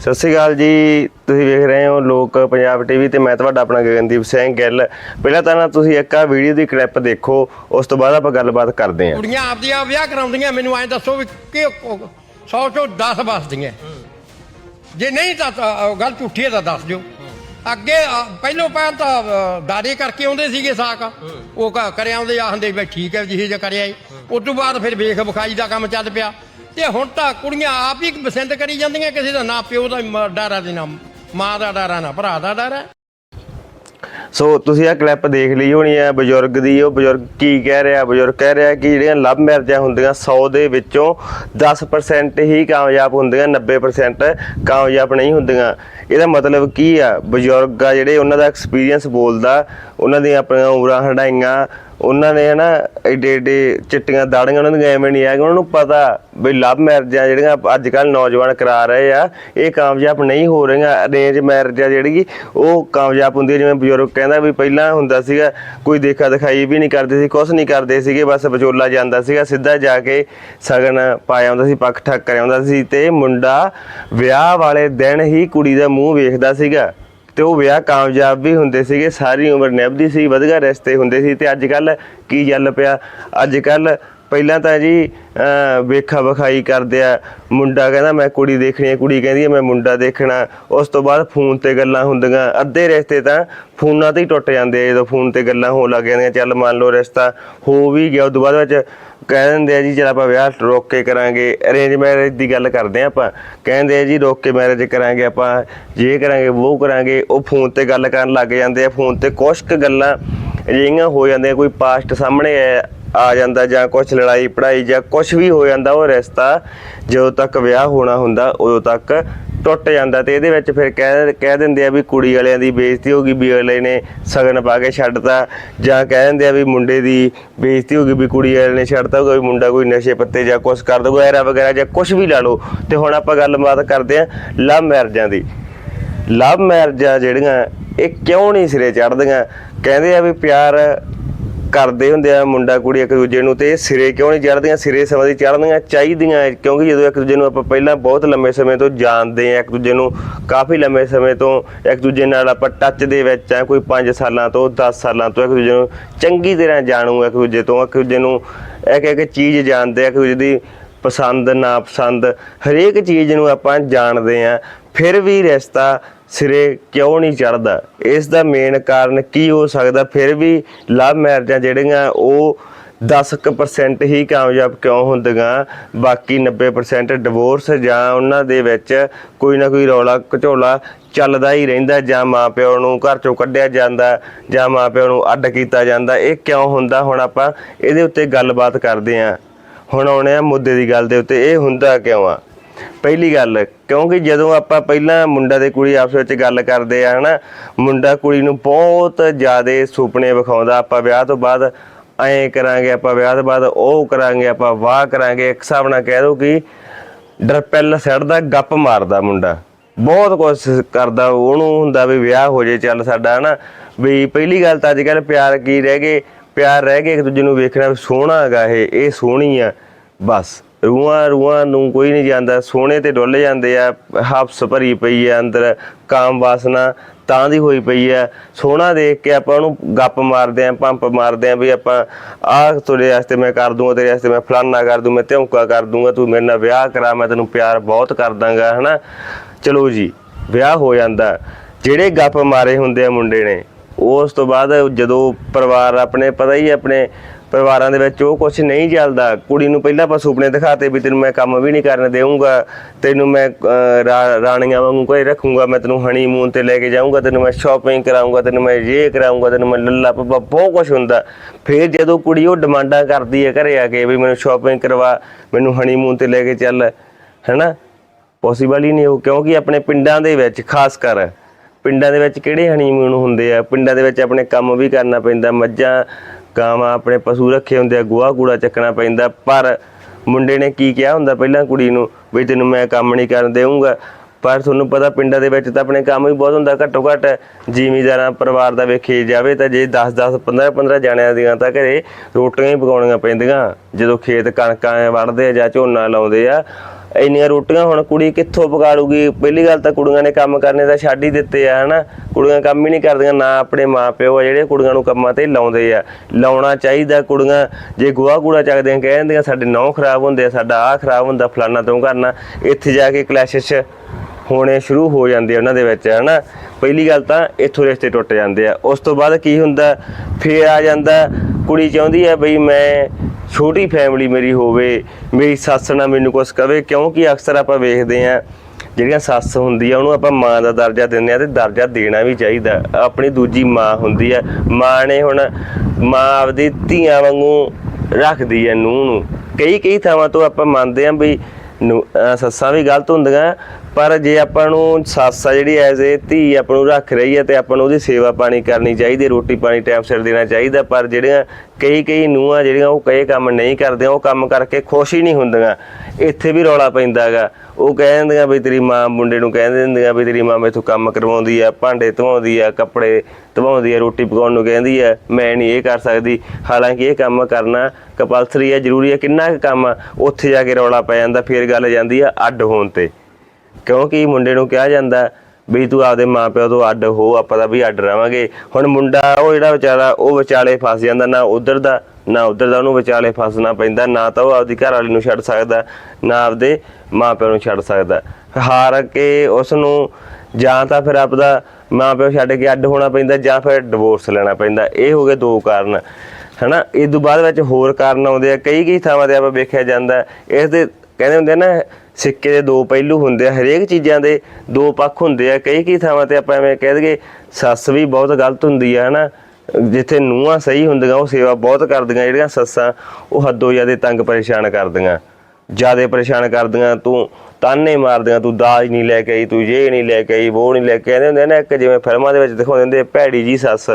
ਸਤਿ ਸ਼੍ਰੀ ਅਕਾਲ ਜੀ ਤੁਸੀਂ ਵੇਖ ਰਹੇ ਹੋ ਲੋਕ ਪੰਜਾਬ ਟੀਵੀ ਤੇ ਮੈਂ ਤੁਹਾਡਾ ਆਪਣਾ ਗਗਨਦੀਪ ਸਿੰਘ ਗਿੱਲ। ਪਹਿਲਾਂ ਤਾਂ ਨਾ ਤੁਸੀਂ ਇੱਕ ਆ ਵੀਡੀਓ ਦੀ ਕਲਿੱਪ ਦੇਖੋ ਉਸ ਤੋਂ ਬਾਅਦ ਆਪਾਂ ਗੱਲਬਾਤ ਕਰਦੇ ਹਾਂ। ਕੁੜੀਆਂ ਆਪਦੀਆਂ ਵਿਆਹ ਕਰਾਉਂਦੀਆਂ ਮੈਨੂੰ ਐਂ ਦੱਸੋ ਵੀ ਕਿ 100 ਚੋਂ 10 ਵੱਸਦੀਆਂ। ਜੇ ਨਹੀਂ ਤਾਂ ਤਾਂ ਗੱਲ ਝੂਠੀ ਹੈ ਤਾਂ ਦੱਸ ਦਿਓ। ਅੱਗੇ ਪਹਿਲੋਂ ਪਹਿਲ ਤਾਂ ਅ, ਕਰਕੇ ਆਉਂਦੇ ਸੀਗੇ ਸਾਕ। ਉਹ ਕ- ਕਰੇ ਆਉਂਦੇ ਆਹੰਦੇ ਵੀ ਠੀਕ ਹੈ ਜਿਹੇ ਜਿਹਾ ਕਰਿਆ ਏ। ਉਸ ਤੋਂ ਬਾਅਦ ਫਿਰ ਵੇਖ ਵਿਖਾਈ ਦਾ ਕੰਮ ਚੱਲ ਪਿਆ। ਤੇ ਹੁਣ ਤਾਂ ਕੁੜੀਆਂ ਆਪ ਹੀ ਪਸੰਦ ਕਰੀ ਜਾਂਦੀਆਂ, ਕਿਸੇ ਦਾ ਨਾ ਪਿਓ ਦਾ ਮ- ਡਰ ਨਾ ਮਾਂ ਦਾ ਡਰ ਨਾ, ਭਰਾ ਦਾ ਡਰ। ਸੋ ਤੁਸੀਂ ਇਹ ਕਲਿੱਪ ਦੇਖ ਲਈ ਹੋਣੀ ਹੈ ਬਜ਼ੁਰਗ ਦੀ, ਉਹ ਬਜ਼ੁਰਗ ਕੀ ਕਹਿ ਰਿਹਾ? ਬਜ਼ੁਰਗ ਕਹਿ ਰਿਹਾ ਕਿ ਜਿਹੜੀਆਂ ਲਵ ਮੈਰਿਜਾਂ ਹੁੰਦੀਆਂ 100 ਦੇ ਵਿੱਚੋਂ 10% ਹੀ ਕਾਮਯਾਬ ਹੁੰਦੀਆਂ 90% ਕਾਮਯਾਬ ਨਹੀਂ ਹੁੰਦੀਆਂ। ਇਹਦਾ ਮਤਲਬ ਕੀ ਆ? ਬਜ਼ੁਰਗ ਆ ਜਿਹੜੇ ਉਹਨਾਂ ਦਾ ਐਕਸਪੀਰੀਅੰਸ ਬੋਲਦਾ, ਉਹਨਾਂ ਦੀਆਂ ਆਪਣੀਆਂ ਉਮਰਾਂ ਹੰਡਾਈਆਂ ਉਹਨਾਂ ਨੇ ਹਨਾ ਏਡੇ ਏਡੇ ਚਿੱਟੀਆਂ ਦਾੜੀਆਂ ਉਹਨਾਂ ਦੀਆਂ ਐਵੇਂ ਨਹੀਂ ਆ ਕਿ ਉਹਨਾਂ ਨੂੰ ਪਤਾ ਵੀ ਲਵ ਮੈਰਿਜਾਂ ਜਿਹੜੀਆਂ ਅੱਜ ਕੱਲ ਨੌਜਵਾਨ ਕਰਾ ਰਹੇ ਆ, ਇਹ ਕਾਮਯਾਬ ਨਹੀਂ ਹੋ ਰਹੀਆਂ। ਅਰੇਂਜ ਮੈਰਿਜ ਆ ਜਿਹੜੀ ਉਹ ਕਾਮਯਾਬ ਹੁੰਦੀ ਹੈ ਜਿਵੇਂ ਬਜ਼ੁਰਗ ਕਹਿੰਦਾ ਵੀ ਪਹਿਲਾਂ ਹੁੰਦਾ ਸੀਗਾ, ਕੋਈ ਦੇਖਾ ਦਿਖਾਈ ਵੀ ਨਹੀਂ ਕਰਦੇ ਸੀ ਕੁਝ ਨਹੀਂ ਕਰਦੇ ਸੀਗੇ, ਬਸ ਵਿਚੋਲਾ ਜਾਂਦਾ ਸੀਗਾ, ਸਿੱਧਾ ਜਾ ਕੇ ਸਗਨ ਪਾਇਆ ਹੁੰਦਾ ਸੀ, ਪੱਖ ਠੱਕ ਕਰਿਆ ਹੁੰਦਾ ਸੀ ਤੇ ਮੁੰਡਾ ਵਿਆਹ ਵਾਲੇ ਦਿਨ ਹੀ ਕੁੜੀ ਦਾ ਮੂੰਹ ਵੇਖਦਾ ਸੀਗਾ। ਤੇ ਉਹ ਵਿਆਹ ਕਾਮਯਾਬ ਵੀ ਹੁੰਦੇ ਸੀਗੇ, ਸਾਰੀ ਉਮਰ ਨਿਭਦੀ ਸੀ, ਵਧੀਆ ਰਿਸ਼ਤੇ ਹੁੰਦੇ ਸੀ ਤੇ ਅੱਜ ਕੱਲ ਕੀ ਚੱਲ ਪਿਆ? ਅੱਜ ਕੱਲ ਪਹਿਲਾਂ ਤਾਂ ਜੀ ਵੇਖਾ ਵਿਖਾਈ ਕਰਦੇ ਆ। ਮੁੰਡਾ ਕਹਿੰਦਾ, ਮੈਂ ਕੁੜੀ ਦੇਖਣੀ ਹੈ। ਕੁੜੀ ਕਹਿੰਦੀ ਹੈ, ਮੈਂ ਮੁੰਡਾ ਦੇਖਣਾ। ਉਸ ਤੋਂ ਬਾਅਦ ਫੋਨ ਤੇ ਗੱਲਾਂ ਹੁੰਦੀਆਂ। ਅੱਧੇ ਰਿਸ਼ਤੇ ਤਾਂ ਫੋਨਾਂ ਤੇ ਹੀ ਟੁੱਟ ਜਾਂਦੇ ਆ। ਜਦੋਂ ਫੋਨ ਤੇ ਗੱਲਾਂ ਹੋਣ ਲੱਗ ਜਾਂਦੀਆਂ, ਚੱਲ ਮੰਨ ਲਓ ਰਿਸ਼ਤਾ ਹੋ ਵੀ ਗਿਆ। ਉਸ ਤੋਂ ਬਾਅਦ ਵਿੱਚ ਕਹਿ ਦਿੰਦੇ ਆ ਜੀ, ਚਲ ਆਪਾਂ ਵਿਆਹ ਰੋਕ ਕੇ ਕਰਾਂਗੇ। ਅਰੇਂਜ ਮੈਰਿਜ ਦੀ ਗੱਲ ਕਰਦੇ ਆ ਆਪਾਂ। ਕਹਿੰਦੇ ਆ ਜੀ, ਰੋਕ ਕੇ ਮੈਰਿਜ ਕਰਾਂਗੇ ਆਪਾਂ। ਜੇ ਕਰਾਂਗੇ ਉਹ ਕਰਾਂਗੇ। ਉਹ ਫੋਨ ਤੇ ਗੱਲ ਕਰਨ ਲੱਗ ਜਾਂਦੇ ਆ। ਫੋਨ ਤੇ ਕੁਛ ਕੁ ਗੱਲਾਂ ਅਜਿਹੀਆਂ ਹੋ ਜਾਂਦੀਆਂ। ਕੋਈ ਪਾਸਟ ਸਾਹਮਣੇ ਆ- ਜਾਂਦਾ ਜਾਂ ਕੁਛ ਲੜਾਈ ਪੜਾਈ ਜਾਂ ਕੁਛ ਵੀ ਹੋ ਜਾਂਦਾ, ਉਹ ਰਿਸ਼ਤਾ ਜਦੋਂ ਤੱਕ ਵਿਆਹ ਹੋਣਾ ਹੁੰਦਾ, ਉਦੋਂ ਤੱਕ ਟੁੱਟ ਜਾਂਦਾ ਤੇ ਇਹਦੇ ਵਿੱਚ ਫਿਰ ਕਹਿ ਕਹਿ ਦਿੰਦੇ ਆ ਵੀ ਕੁੜੀ ਵਾਲਿਆਂ ਦੀ ਬੇਇੱਜ਼ਤੀ ਹੋ ਗਈ ਵੀ ਅਗਲੇ ਨੇ ਸਗਨ ਪਾ ਕੇ ਛੱਡਤਾ ਜਾਂ ਕਹਿ ਦਿੰਦੇ ਆ ਵੀ ਮੁੰਡੇ ਦੀ ਬੇਇੱਜ਼ਤੀ ਹੋ ਗਈ ਵੀ ਕੁੜੀ ਵਾਲੇ ਨੇ ਛੱਡਤਾ, ਕੋਈ ਮੁੰਡਾ ਕੋਈ ਨਸ਼ੇ ਪੱਤੇ ਜਾਂ ਕੁਛ ਕਰ ਦੋ ਐਰਾ ਵਗੈਰਾ ਜਾਂ ਕੁਛ ਵੀ ਲਾ ਲਓ। ਤੇ ਹੁਣ ਆਪਾਂ ਗੱਲਬਾਤ ਕਰਦੇ ਆ ਲਵ ਮੈਰਿਜਾਂ ਦੀ। ਲਵ ਮੈਰਿਜਾਂ ਜਿਹੜੀਆਂ, ਇਹ ਕਿਉਂ ਨਹੀਂ ਸਿਰੇ ਚੜਦੀਆਂ ਕਹਿੰਦੇ ਆ ਵੀ ਪਿਆਰ ਕਰਦੇ ਹੁੰਦੇ ਆ ਮੁੰਡਾ ਕੁੜੀ ਇੱਕ ਦੂਜੇ ਨੂੰ ਤੇ ਸਿਰੇ ਕਿਉਂ ਨਹੀਂ ਚੜਦੀਆਂ ਸਿਰੇ ਸਮਾਂ ਦੀ ਚੜ੍ਹਨੀਆਂ ਚਾਹੀਦੀਆਂ ਕਿਉਂਕਿ ਜਦੋਂ ਇੱਕ ਦੂਜੇ ਨੂੰ ਆਪਾਂ ਪਹਿਲਾਂ ਬਹੁਤ ਲੰਮੇ ਸਮੇਂ ਤੋਂ ਜਾਣਦੇ ਆ ਇੱਕ ਦੂਜੇ ਨੂੰ ਕਾਫੀ ਲੰਮੇ ਸਮੇਂ ਤੋਂ ਇੱਕ ਦੂਜੇ ਨਾਲ ਆਪਾਂ ਟੱਚ ਦੇ ਵਿੱਚ ਆ ਕੋਈ 5 ਸਾਲਾਂ ਤੋਂ 10 ਸਾਲਾਂ ਤੋਂ ਇੱਕ ਦੂਜੇ ਨੂੰ ਚੰਗੀ ਤਰ੍ਹਾਂ ਜਾਣੂ, ਇੱਕ ਦੂਜੇ ਤੋਂ, ਇੱਕ ਦੂਜੇ ਨੂੰ ਇੱਕ ਇੱਕ ਚੀਜ਼ ਜਾਣਦੇ ਆ ਇੱਕ ਦੂਜੇ ਦੀ ਪਸੰਦ ਨਾ ਪਸੰਦ ਹਰੇਕ ਚੀਜ਼ ਨੂੰ ਆਪਾਂ ਜਾਣਦੇ ਆ ਫਿਰ ਵੀ ਰਿਸ਼ਤਾ ਸਿਰੇ ਕਿਉਂ ਨਹੀਂ ਚੜਦਾ ਇਸ ਦਾ ਮੇਨ ਕਾਰਨ ਕੀ ਹੋ ਸਕਦਾ? ਫਿਰ ਵੀ ਲਵ ਮੈਰਿਜਾਂ ਜਿਹੜੀਆਂ ਉਹ 10% ਹੀ ਕਾਮਯਾਬ ਕਿਉਂ ਹੁੰਦੀਆਂ? ਬਾਕੀ 90% ਡਿਵੋਰਸ ਜਾਂ ਉਹਨਾਂ ਦੇ ਵਿੱਚ ਕੋਈ ਨਾ ਕੋਈ ਰੌਲਾ ਘਚੋਲਾ ਚੱਲਦਾ ਹੀ ਰਹਿੰਦਾ, ਜਾਂ ਮਾਪਿਓ ਨੂੰ ਘਰ ਚੋਂ ਕੱਢਿਆ ਜਾਂਦਾ, ਜਾਂ ਮਾਪਿਓ ਨੂੰ ਅੱਡ ਕੀਤਾ ਜਾਂਦਾ। ਇਹ ਕਿਉਂ ਹੁੰਦਾ? ਹੁਣ ਆਪਾਂ ਇਹਦੇ ਉੱਤੇ ਗੱਲਬਾਤ ਕਰਦੇ ਆਂ ਹੁਣ ਆਉਣੇ ਆ ਮੁੱਦੇ ਦੀ ਗੱਲ ਦੇ ਉੱਤੇ। ਇਹ ਹੁੰਦਾ ਕਿਉਂ ਆ? ਪਹਿਲੀ ਗੱਲ, ਕਿਉਂਕਿ ਜਦੋਂ ਆਪਾਂ ਪਹਿਲਾਂ ਮੁੰਡਾ ਤੇ ਕੁੜੀ ਆਪਸ ਵਿੱਚ ਗੱਲ ਕਰਦੇ ਆ, ਹਨਾ, ਮੁੰਡਾ ਕੁੜੀ ਨੂੰ ਬਹੁਤ ਜ਼ਿਆਦਾ ਸੁਪਨੇ ਵਿਖਾਉਂਦਾ, ਆਪਾਂ ਵਿਆਹ ਤੋਂ ਬਾਅਦ ਐਂ ਕਰਾਂਗੇ, ਆਪਾਂ ਵਿਆਹ ਤੋਂ ਬਾਅਦ ਉਹ ਕਰਾਂਗੇ, ਆਪਾਂ ਵਾਹ ਕਰਾਂਗੇ, ਇੱਕ ਹਿਸਾਬ ਨਾਲ ਕਹਿ ਦੋ ਕਿ ਡਰਪੈਲ ਸੜਦਾ ਗੱਪ ਮਾਰਦਾ ਮੁੰਡਾ। ਬਹੁਤ ਕੁਝ ਕਰਦਾ, ਉਹਨੂੰ ਹੁੰਦਾ ਵੀ ਵਿਆਹ ਹੋ ਜੇ, ਚੱਲ ਸਾਡਾ, ਹਨਾ। ਵੀ ਪਹਿਲੀ ਗੱਲ ਤਾਂ ਅੱਜ ਕੱਲ ਪਿਆਰ ਕੀ ਰਹਿ ਗਏ, ਪਿਆਰ ਰਹਿ ਗਏ ਇੱਕ ਦੂਜੇ ਨੂੰ ਵੇਖਣਾ ਵੀ ਸੋਹਣਾ ਹੈਗਾ ਇਹ ਇਹ ਸੋਹਣੀ ਆ, ਬਸ। ਰੂਹਾਂ ਰੂਹਾਂ ਨੂੰ ਕੋਈ ਨਹੀਂ ਜਾਂਦਾ, ਸੋਹਣੇ ਤੇ ਡੁੱਲ ਜਾਂਦੇ ਆ, ਹਫਸ ਭਰੀ ਪਈ ਆ ਅੰਦਰ, ਕਾਮ ਵਾਸਨਾ ਤਾਂ ਦੀ ਹੋਈ ਪਈ ਆ। ਸੋਹਣਾ ਦੇਖ ਕੇ ਆਪਾਂ ਉਹਨੂੰ ਗੱਪ ਮਾਰਦੇ ਆ, ਪੰਪ ਮਾਰਦੇ ਆ ਵੀ ਆਪਾਂ, ਆਹ ਤੁਹਾਡੇ ਵਾਸਤੇ ਮੈਂ ਕਰ ਦੂੰਗਾ, ਤੇਰੇ ਵਾਸਤੇ ਮੈਂ ਫਲਾਨਾ ਕਰ ਦੂੰ ਮੈਂ ਧੌਂਕਾ ਕਰ ਦੂੰਗਾ, ਤੂੰ ਮੇਰੇ ਨਾਲ ਵਿਆਹ ਕਰਾ, ਮੈਂ ਤੈਨੂੰ ਪਿਆਰ ਬਹੁਤ ਕਰ ਦਾਂਗਾ ਹਨਾ? ਚਲੋ ਜੀ, ਵਿਆਹ ਹੋ ਜਾਂਦਾ। ਜਿਹੜੇ ਗੱਪ ਮਾਰੇ ਹੁੰਦੇ ਆ ਮੁੰਡੇ ਨੇ, ਉਸ ਤੋਂ ਬਾਅਦ ਜਦੋਂ ਪਰਿਵਾਰ ਆਪਣੇ, ਪਤਾ ਹੀ ਆਪਣੇ ਪਰਿਵਾਰਾਂ ਦੇ ਵਿੱਚ ਉਹ ਕੁਝ ਨਹੀਂ ਚੱਲਦਾ। ਕੁੜੀ ਨੂੰ ਪਹਿਲਾਂ ਆਪਾਂ ਸੁਪਨੇ ਦਿਖਾਤੇ ਵੀ ਤੈਨੂੰ ਮੈਂ ਕੰਮ ਵੀ ਨਹੀਂ ਕਰਨ ਦੇਵਾਂਗਾ ਤੈਨੂੰ ਮੈਂ ਰਾਣੀਆਂ ਵਾਂਗੂ ਕੋਈ ਰੱਖੂੰਗਾ, ਮੈਂ ਤੈਨੂੰ ਹਨੀਮੂਨ ਤੇ ਲੈ ਕੇ ਜਾਊਂਗਾ, ਤੈਨੂੰ ਮੈਂ ਸ਼ਾਪਿੰਗ ਕਰਾਊਂਗਾ, ਤੈਨੂੰ ਮੈਂ ਇਹ ਕਰਾਊਂਗਾ, ਤੈਨੂੰ ਮੈਂ ਲੱਲਾ ਪੱਪਾ, ਬਹੁਤ ਕੁਝ ਹੁੰਦਾ। ਫਿਰ ਜਦੋਂ ਕੁੜੀ ਉਹ ਡਿਮਾਂਡਾਂ ਕਰਦੀ ਹੈ ਘਰੇ ਆ ਕੇ ਵੀ ਮੈਨੂੰ ਸ਼ਾਪਿੰਗ ਕਰਵਾ, ਮੈਨੂੰ ਹਨੀਮੂਨ ਤੇ ਲੈ ਕੇ ਚੱਲ, ਹੈਨਾ? ਪੋਸੀਬਲ ਹੀ ਨਹੀਂ ਉਹ, ਕਿਉਂਕਿ ਆਪਣੇ ਪਿੰਡਾਂ ਦੇ ਵਿੱਚ, ਖਾਸ ਕਰ, ਪਿੰਡਾਂ ਦੇ ਵਿੱਚ ਕਿਹੜੇ ਹਨੀਮੂਨ ਹੁੰਦੇ ਆ? ਪਿੰਡਾਂ ਦੇ ਵਿੱਚ ਆਪਣੇ ਕੰਮ ਵੀ ਕਰਨਾ ਪੈਂਦਾ, ਮੱਝਾਂ ਗਾਵਾਂ ਆਪਣੇ ਪਸ਼ੂ ਰੱਖੇ ਹੁੰਦੇ ਆ ਗੋਹਾ ਕੂੜਾ ਚੱਕਣਾ ਪੈਂਦਾ। ਪਰ ਮੁੰਡੇ ਨੇ ਕੀ ਕਿਹਾ ਹੁੰਦਾ ਪਹਿਲਾਂ ਕੁੜੀ ਨੂੰ ਵੀ ਤੈਨੂੰ ਮੈਂ ਕੰਮ ਨਹੀਂ ਕਰਨ ਦੇਵਾਂਗਾ ਪਰ ਤੁਹਾਨੂੰ ਪਤਾ ਪਿੰਡਾਂ ਦੇ ਵਿੱਚ ਤਾਂ ਆਪਣੇ ਕੰਮ ਹੀ ਬਹੁਤ ਹੁੰਦਾ, ਘੱਟੋ ਘੱਟ ਜ਼ਿਮੀਦਾਰਾਂ, ਪਰਿਵਾਰ ਦਾ ਵੇਖੇ ਜਾਵੇ ਤਾਂ ਜੇ 10 10 15 15 ਜਾਣਿਆਂ ਦੀਆਂ ਤਾਂ ਘਰੇ ਰੋਟੀਆਂ ਹੀ ਪਕਾਉਣੀਆਂ ਪੈਂਦੀਆਂ। ਜਦੋਂ ਖੇਤ ਕਣਕਾਂ ਵੜਦੇ ਆ ਜਾਂ ਝੋਨਾ ਲਾਉਂਦੇ ਆ ਇੰਨੀਆਂ ਰੋਟੀਆਂ ਹੁਣ ਕੁੜੀ ਕਿੱਥੋਂ ਪਕਾੜੂਗੀ ਪਹਿਲੀ ਗੱਲ ਤਾਂ ਕੁੜੀਆਂ ਨੇ ਕੰਮ ਕਰਨੇ ਤਾਂ ਛੱਡ ਹੀ ਦਿੱਤੇ ਆ, ਹਨਾ? ਕੁੜੀਆਂ ਕੰਮ ਹੀ ਨਹੀਂ ਕਰਦੀਆਂ, ਨਾ ਆਪਣੇ ਮਾਪਿਓ ਆ ਜਿਹੜੇ ਕੁੜੀਆਂ ਨੂੰ ਕੰਮਾਂ ਤੇ ਲਾਉਂਦੇ ਆ। ਲਾਉਣਾ ਚਾਹੀਦਾ ਕੁੜੀਆਂ, ਜੇ ਗੋਹਾ ਕੂੜਾ ਚੱਕਦੀਆਂ, ਕਹਿ ਦਿੰਦੀਆਂ, ਸਾਡੇ ਨੌ ਖਰਾਬ ਹੁੰਦੇ ਆ, ਸਾਡਾ ਆਹ ਖਰਾਬ ਹੁੰਦਾ, ਫਲਾਨਾ ਤੋਂ ਕਰਨਾ। ਇੱਥੇ ਜਾ ਕੇ ਕਲੈਸ਼ਿਸ਼ ਹੋਣੇ ਸ਼ੁਰੂ ਹੋ ਜਾਂਦੇ ਉਹਨਾਂ ਦੇ ਵਿੱਚ, ਹਨਾ? ਪਹਿਲੀ ਗੱਲ ਤਾਂ ਇੱਥੋਂ ਰਿਸ਼ਤੇ ਟੁੱਟ ਜਾਂਦੇ ਆ। ਉਸ ਤੋਂ ਬਾਅਦ ਕੀ ਹੁੰਦਾ? ਫੇਰ ਆ ਜਾਂਦਾ, ਕੁੜੀ ਚਾਹੁੰਦੀ ਆ, ਬਈ ਮੈਂ ਛੋਟੀ ਫੈਮਿਲੀ ਮੇਰੀ ਹੋਵੇ, ਮੇਰੀ ਸੱਸ ਨਾ ਮੈਨੂੰ ਕੁਛ ਕਵੇ, ਕਿਉਂਕਿ ਅਕਸਰ ਆਪਾਂ ਵੇਖਦੇ ਆ ਜਿਹੜੀਆਂ ਸੱਸ ਹੁੰਦੀ ਆ, ਉਹਨੂੰ ਆਪਾਂ ਮਾਂ ਦਾ ਦਰਜਾ ਦਿੰਦੇ ਆ ਤੇ ਦਰਜਾ ਦੇਣਾ ਵੀ ਚਾਹੀਦਾ। ਆਪਣੀ ਦੂਜੀ ਮਾਂ ਹੁੰਦੀ ਆ, ਮਾਂ ਨੇ ਹੁਣ ਮਾਂ ਆਪਦੀ ਧੀਆਂ ਵਾਂਗੂ ਰੱਖਦੀ ਆ ਨੂੰਹ ਨੂੰ। ਕਈ ਕਈ ਥਾਵਾਂ ਤੋਂ ਆਪਾਂ ਮੰਨਦੇ ਆ ਵੀ ਸੱਸਾਂ ਵੀ ਗਲਤ ਹੁੰਦੀਆਂ ਪਰ ਜੇ ਆਪਾਂ ਨੂੰ ਸੱਸ ਆ ਜਿਹੜੀ ਐਜ਼ ਏ ਧੀ ਆਪਾਂ ਨੂੰ ਰੱਖ ਰਹੀ ਹੈ ਤੇ ਆਪਾਂ ਨੂੰ ਉਹਦੀ ਸੇਵਾ ਪਾਣੀ ਕਰਨੀ ਚਾਹੀਦੀ, ਰੋਟੀ ਪਾਣੀ ਟਾਈਮ ਸਿਰ ਦੇਣਾ ਚਾਹੀਦਾ, ਪਰ ਜਿਹੜੀਆਂ ਕਈ ਕਈ ਨੂੰਹਾਂ ਜਿਹੜੀਆਂ ਉਹ ਕਈ ਕੰਮ ਨਹੀਂ ਕਰਦੀਆਂ, ਉਹ ਕੰਮ ਕਰਕੇ ਖੁਸ਼ ਹੀ ਨਹੀਂ ਹੁੰਦੀਆਂ। ਇੱਥੇ ਵੀ ਰੌਲਾ ਪੈਂਦਾਗਾ ਉਹ ਕਹਿ ਦਿੰਦੀਆਂ ਵੀ ਤੇਰੀ ਮਾਂ ਮੁੰਡੇ ਨੂੰ ਕਹਿ ਦਿੰਦੀਆਂ ਵੀ ਤੇਰੀ ਮਾਂ ਮੈਥੋਂ ਕੰਮ ਕਰਵਾਉਂਦੀ ਆ, ਭਾਂਡੇ ਧਵਾਉਂਦੀ ਆ, ਕੱਪੜੇ ਧਵਾਉਂਦੀ ਆ, ਰੋਟੀ ਪਕਾਉਣ ਨੂੰ ਕਹਿੰਦੀ ਆ, ਮੈਂ ਨਹੀਂ ਇਹ ਕਰ ਸਕਦੀ। ਹਾਲਾਂਕਿ ਇਹ ਕੰਮ ਕਰਨਾ ਕੰਪਲਸਰੀ ਹੈ, ਜ਼ਰੂਰੀ ਹੈ, ਕਿੰਨਾ ਕੁ ਕੰਮ ਆ, ਉੱਥੇ ਜਾ ਕੇ ਰੌਲਾ ਪੈ ਜਾਂਦਾ, ਫਿਰ ਗੱਲ ਜਾਂਦੀ ਆ ਅੱਡ ਹੋਣ ਤੇ। ਕਿਉਂਕਿ ਮੁੰਡੇ ਨੂੰ ਕਿਹਾ ਜਾਂਦਾ ਵੀ ਤੂੰ ਆਪਦੇ ਮਾਪਿਓ ਤੋਂ ਅੱਡ ਹੋ, ਆਪਾਂ ਤਾਂ ਵੀ ਅੱਡ ਰਵਾਂਗੇ। ਹੁਣ ਮੁੰਡਾ ਉਹ ਜਿਹੜਾ ਵਿਚਾਰਾ, ਉਹ ਵਿਚਾਲੇ ਫਸ ਜਾਂਦਾ, ਨਾ ਉਧਰ ਦਾ, ਨਾ ਉਧਰ ਦਾ ਉਹਨੂੰ ਵਿਚਾਲੇ ਫਸਣਾ ਪੈਂਦਾ, ਨਾ ਤਾਂ ਉਹ ਆਪਦੀ ਘਰ ਵਾਲੀ ਨੂੰ ਛੱਡ ਸਕਦਾ, ਨਾ ਆਪਦੇ ਮਾਪਿਓ ਨੂੰ ਛੱਡ ਸਕਦਾ। ਹਾਰ ਕੇ ਉਸ ਨੂੰ ਜਾਂ ਤਾਂ ਫਿਰ ਆਪਦਾ ਮਾਪਿਓ ਛੱਡ ਕੇ ਅੱਡ ਹੋਣਾ ਪੈਂਦਾ, ਜਾਂ ਫਿਰ ਡਿਵੋਰਸ ਲੈਣਾ ਪੈਂਦਾ। ਇਹ ਹੋ ਗਏ ਦੋ ਕਾਰਨ। ਹਨਾ? ਇਸ ਤੋਂ ਬਾਅਦ ਵਿੱਚ ਹੋਰ ਕਾਰਨ ਆਉਂਦੇ ਆ। ਕਈ ਕਈ ਥਾਵਾਂ ਤੇ ਆਪਾਂ ਵੇਖਿਆ ਜਾਂਦਾ, ਇਸ ਦੇ ਕਹਿੰਦੇ ਹੁੰਦੇ ਆ ਨਾ ਸਿੱਕੇ ਦੇ ਦੋ ਪਹਿਲੂ ਹੁੰਦੇ ਆ, ਹਰੇਕ ਚੀਜ਼ਾਂ ਦੇ ਦੋ ਪੱਖ ਹੁੰਦੇ ਆ। ਕਈ ਕਈ ਥਾਵਾਂ ਤੇ ਆਪਾਂ ਐਵੇਂ ਕਹਿ ਦਈਏ, ਸੱਸ ਵੀ ਬਹੁਤ ਗਲਤ ਹੁੰਦੀ ਆ, ਹਨਾ? ਜਿੱਥੇ ਨੂੰਹਾਂ ਸਹੀ ਹੁੰਦੀਆਂ, ਉਹ ਸੇਵਾ ਬਹੁਤ ਕਰਦੀਆਂ, ਜਿਹੜੀਆਂ ਸੱਸਾਂ ਉਹ ਹੱਦੋਂ ਜ਼ਿਆਦਾ ਤੰਗ ਪਰੇਸ਼ਾਨ ਕਰਦੀਆਂ। ਜ਼ਿਆਦਾ ਪਰੇਸ਼ਾਨ ਕਰਦੀਆਂ, ਤੂੰ ਤਾਨੇ ਮਾਰਦੀਆਂ, ਤੂੰ ਦਾਜ ਨਹੀਂ ਲੈ ਕੇ ਆਈ, ਤੂੰ ਇਹ ਨਹੀਂ ਲੈ ਕੇ ਆਈ ਉਹ ਨਹੀਂ ਲੈ ਕੇ ਆਉਂਦੇ ਹੁੰਦੇ ਆ ਨਾ, ਇੱਕ ਜਿਵੇਂ ਫਿਲਮਾਂ ਦੇ ਵਿੱਚ ਦਿਖਾਉਂਦੇ ਹੁੰਦੇ ਭੈੜੀ ਜੀ ਸੱਸ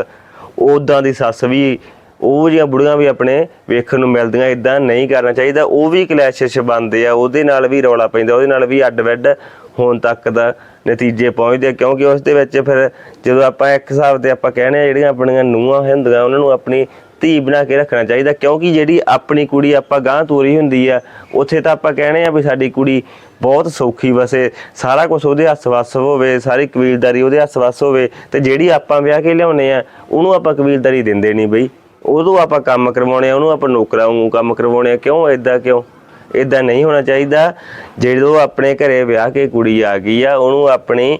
ਉਦਾਂ ਦੀ ਸੱਸ ਵੀ ਉਹ ਜਿਹੜੀਆਂ ਬੁੜੀਆਂ ਵੀ ਆਪਣੇ ਵੇਖਣ ਨੂੰ ਮਿਲਦੀਆਂ ਇਦਾਂ ਨਹੀਂ ਕਰਨਾ ਚਾਹੀਦਾ। ਉਹ ਵੀ ਕਲੈਸ਼ਿਸ਼ ਬਣਦੇ ਆ, ਉਹਦੇ ਨਾਲ ਵੀ ਰੌਲਾ ਪੈਂਦਾ, ਉਹਦੇ ਨਾਲ ਵੀ ਅੱਡ ਵੱਡ ਹੋਣ ਤੱਕ ਦਾ ਨਤੀਜੇ ਪਹੁੰਚਦੇ ਆ, ਕਿਉਂਕਿ ਉਸ ਦੇ ਵਿੱਚ ਫਿਰ ਜਦੋਂ ਆਪਾਂ ਇੱਕ ਹਿਸਾਬ ਤੇ ਆਪਾਂ ਕਹਿੰਦੇ ਆ, ਜਿਹੜੀਆਂ ਆਪਣੀਆਂ ਨੂੰਹਾਂ ਹੁੰਦੀਆਂ, ਉਹਨਾਂ ਨੂੰ ਆਪਣੀ ਧੀ ਬਣਾ ਕੇ ਰੱਖਣਾ ਚਾਹੀਦਾ। ਕਿਉਂਕਿ ਜਿਹੜੀ ਆਪਣੀ ਕੁੜੀ ਆਪਾਂ ਗਾਂ ਤੋਰੀ ਹੁੰਦੀ ਆ, ਉੱਥੇ ਤਾਂ ਆਪਾਂ ਕਹਿੰਦੇ ਆ ਵੀ ਸਾਡੀ ਕੁੜੀ ਬਹੁਤ ਸੌਖੀ ਵਸੇ ਸਾਰਾ ਕੁਝ ਉਹਦੇ ਹੱਸ ਵੱਸ ਹੋਵੇ, ਸਾਰੀ ਕਬੀਲਦਾਰੀ ਉਹਦੇ ਹੱਸ ਵੱਸ ਹੋਵੇ, ਤੇ ਜਿਹੜੀ ਆਪਾਂ ਵਿਆਹ ਕੇ ਲਿਆਉਨੇ ਆ, ਉਹਨੂੰ ਆਪਾਂ ਕਬੀਲਦਾਰੀ ਦਿੰਦੇ ਨਹੀਂ ਬਈ। ਉਦੋਂ ਆਪਾਂ ਕੰਮ ਕਰਵਾਉਣੇ ਆ, ਉਹਨੂੰ ਆਪਾਂ ਨੌਕਰਾਂ ਵਾਂਗੂ ਕੰਮ ਕਰਵਾਉਣੇ ਆ। ਕਿਉਂ? ਐਦਾਂ ਕਿਉਂ? ਇਦਾਂ ਨਹੀਂ ਹੋਣਾ ਚਾਹੀਦਾ। ਜਦੋਂ ਆਪਣੇ ਘਰੇ ਵਿਆਹ ਕੇ ਕੁੜੀ ਆ ਗਈ ਆ, ਉਹਨੂੰ ਆਪਣੀ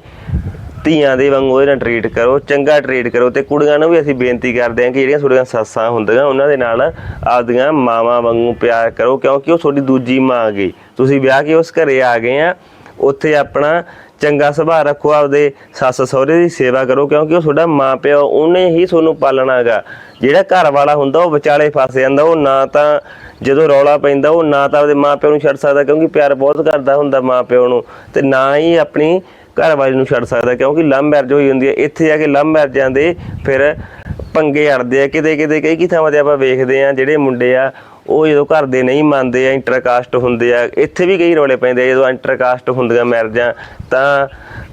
ਧੀਆਂ ਦੇ ਵਾਂਗੂ ਉਹਦੇ ਨਾਲ ਟਰੀਟ ਕਰੋ, ਚੰਗਾ ਟਰੀਟ ਕਰੋ ਤੇ ਕੁੜੀਆਂ ਨੂੰ ਵੀ ਅਸੀਂ ਬੇਨਤੀ ਕਰਦੇ ਹਾਂ ਕਿ ਜਿਹੜੀਆਂ ਤੁਹਾਡੀਆਂ ਸੱਸਾਂ ਹੁੰਦੀਆਂ, ਉਹਨਾਂ ਦੇ ਨਾਲ ਆਪਦੀਆਂ ਮਾਵਾਂ ਵਾਂਗੂ ਪਿਆਰ ਕਰੋ, ਕਿਉਂਕਿ ਉਹ ਤੁਹਾਡੀ ਦੂਜੀ ਮਾਂ ਗਈ। ਤੁਸੀਂ ਵਿਆਹ ਕੇ ਉਸ ਘਰੇ ਆ ਗਏ ਆ, ਉੱਥੇ ਆਪਣਾ ਚੰਗਾ ਸੁਭਾਅ ਰੱਖੋ, ਆਪਦੇ ਸੱਸ ਸਹੁਰੇ ਦੀ ਸੇਵਾ ਕਰੋ, ਕਿਉਂਕਿ ਉਹ ਤੁਹਾਡਾ ਮਾਂ ਪਿਓ, ਉਹਨੇ ਹੀ ਤੁਹਾਨੂੰ ਪਾਲਣਾ ਹੈਗਾ। ਜਿਹੜਾ ਘਰ ਵਾਲਾ ਹੁੰਦਾ, ਉਹ ਵਿਚਾਲੇ ਫਸ ਜਾਂਦਾ, ਉਹ ਨਾ ਤਾਂ ਜਦੋਂ ਰੌਲਾ ਪੈਂਦਾ, ਉਹ ਨਾ ਤਾਂ ਆਪਦੇ ਮਾਂ ਪਿਓ ਨੂੰ ਛੱਡ ਸਕਦਾ, ਕਿਉਂਕਿ ਪਿਆਰ ਬਹੁਤ ਕਰਦਾ ਹੁੰਦਾ ਮਾਂ ਪਿਓ ਨੂੰ, ਤੇ ਨਾ ਹੀ ਆਪਣੀ ਘਰ ਵਾਲੀ ਨੂੰ ਛੱਡ ਸਕਦਾ, ਕਿਉਂਕਿ ਲਵ ਮੈਰਿਜ ਹੋਈ ਹੁੰਦੀ ਹੈ। ਇੱਥੇ ਜਾ ਕੇ ਲਵ ਮੈਰਿਜਾਂ ਦੇ ਫਿਰ ਪੰਗੇ ਅੜਦੇ ਆ ਕਿਤੇ ਕਿਤੇ ਕਈ ਕਈ ਥਾਵਾਂ ਤੇ ਆਪਾਂ ਵੇਖਦੇ ਆ, ਜਿਹੜੇ ਮੁੰਡੇ ਆ ਉਹ ਜਦੋਂ ਘਰ ਦੇ ਨਹੀਂ ਮੰਨਦੇ ਆ ਇੰਟਰਕਾਸਟ ਹੁੰਦੇ ਆ, ਇੱਥੇ ਵੀ ਕਈ ਰੌਲੇ ਪੈਂਦੇ ਆ, ਜਦੋਂ ਇੰਟਰਕਾਸਟ ਹੁੰਦੀਆਂ ਮੈਰਿਜਾਂ ਤਾਂ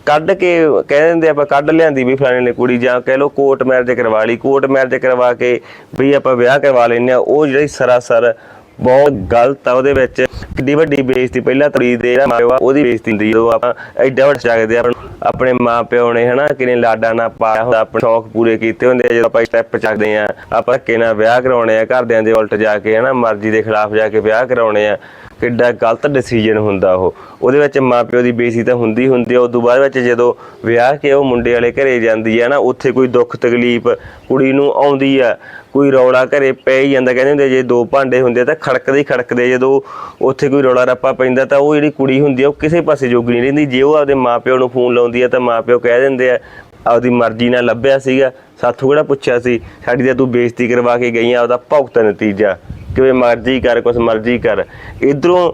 ਕੱਢ ਕੇ ਕਹਿ ਦਿੰਦੇ ਆਪਾਂ ਕੱਢ ਲਿਆਂਦੀ ਵੀ ਫਲਾਣੇ ਨੇ ਕੁੜੀ, ਜਾਂ ਕਹਿ ਲਓ ਕੋਰਟ ਮੈਰਿਜ ਕਰਵਾ ਲਈ ਕੋਰਟ ਮੈਰਿਜ ਕਰਵਾ ਕੇ ਵੀ ਆਪਾਂ ਵਿਆਹ ਕਰਵਾ ਲੈਂਦੇ ਆ, ਉਹ ਜਿਹੜੀ ਸਰਾਸਰ ਬਹੁਤ ਗਲਤ ਆ ਉਹਦੇ ਵਿੱਚ। ਕਿੱਡੀ ਵੱਡੀ ਬੇਇੱਜ਼ਤੀ, ਪਹਿਲਾਂ ਤਰੀ ਦੇ ਜਿਹੜਾ ਮਾਪਿਓ ਆ, ਉਹਦੀ ਬੇਇੱਜ਼ਤੀ ਹੁੰਦੀ ਜਦੋਂ ਆਪਾਂ ਐਡਾ ਵੱਡਾ ਚੱਕਦੇ ਆ ਆਪਣੇ ਮਾਪਿਓ ਨੇ ਹਨਾ ਕਿਨੇ ਲਾਡਾ ਨਾ ਪਾਇਆ ਹੁੰਦਾ, ਆਪਣੇ ਸ਼ੌਕ ਪੂਰੇ ਕੀਤੇ ਹੁੰਦੇ ਆ, ਜਦੋਂ ਆਪਾਂ ਸਟੈਪ ਚੱਕਦੇ ਆ, ਆਪਾਂ ਧੱਕੇ ਵਿਆਹ ਕਰਾਉਣੇ ਆ, ਘਰਦਿਆਂ ਦੇ ਉਲਟ ਜਾ ਕੇ ਹਨਾ, ਮਰਜ਼ੀ ਦੇ ਖਿਲਾਫ ਜਾ ਕੇ ਵਿਆਹ ਕਰਾਉਣੇ ਆ, ਕਿੱਡਾ ਗਲਤ ਡਿਸੀਜਨ ਹੁੰਦਾ ਉਹ। ਉਹਦੇ ਵਿੱਚ ਮਾਪਿਓ ਦੀ ਬੇਇੱਜ਼ਤੀ ਤਾਂ ਹੁੰਦੀ ਹੁੰਦੀ ਆ, ਉਦੋਂ ਬਾਅਦ ਵਿੱਚ ਜਦੋਂ ਵਿਆਹ ਕੇ ਉਹ ਮੁੰਡੇ ਵਾਲੇ ਘਰੇ ਜਾਂਦੀ ਆ ਨਾ, ਉੱਥੇ ਕੋਈ ਦੁੱਖ ਤਕਲੀਫ ਕੁੜੀ ਨੂੰ ਆਉਂਦੀ ਆ, ਕੋਈ ਰੌਲਾ ਘਰੇ ਪੈ ਹੀ ਜਾਂਦਾ, ਕਹਿੰਦੇ ਹੁੰਦੇ ਜੇ ਦੋ ਭਾਂਡੇ ਹੁੰਦੇ ਤਾਂ ਖੜਕਦੇ ਹੀ ਖੜਕਦੇ ਜਦੋਂ ਉੱਥੇ ਕੋਈ ਰੌਲਾ ਰੱਪਾ ਪੈਂਦਾ ਤਾਂ ਉਹ ਜਿਹੜੀ ਕੁੜੀ ਹੁੰਦੀ ਆ, ਉਹ ਕਿਸੇ ਪਾਸੇ ਜੋਗੀ ਨਹੀਂ ਰਹਿੰਦੀ। ਜੇ ਉਹ ਆਪਦੇ ਮਾਪਿਓ ਨੂੰ ਫੋਨ ਲਾਉਂਦੀ ਆ ਤਾਂ ਮਾਪਿਓ ਕਹਿ ਦਿੰਦੇ ਆ, ਆਪਦੀ ਮਰਜ਼ੀ ਨਾਲ ਲੱਭਿਆ ਸੀਗਾ, ਸਾਥੋਂ ਕਿਹੜਾ ਪੁੱਛਿਆ ਸੀ, ਸਾਡੀ ਤਾਂ ਤੂੰ ਬੇਇੱਜ਼ਤੀ ਕਰਵਾ ਕੇ ਗਈ ਆ ਉਹਦਾ ਭੁਗਤ ਨਤੀਜਾ। ਕਿਵੇਂ ਮਰਜ਼ੀ ਕਰ, ਕੁਛ ਮਰਜ਼ੀ ਕਰ। ਇਧਰੋਂ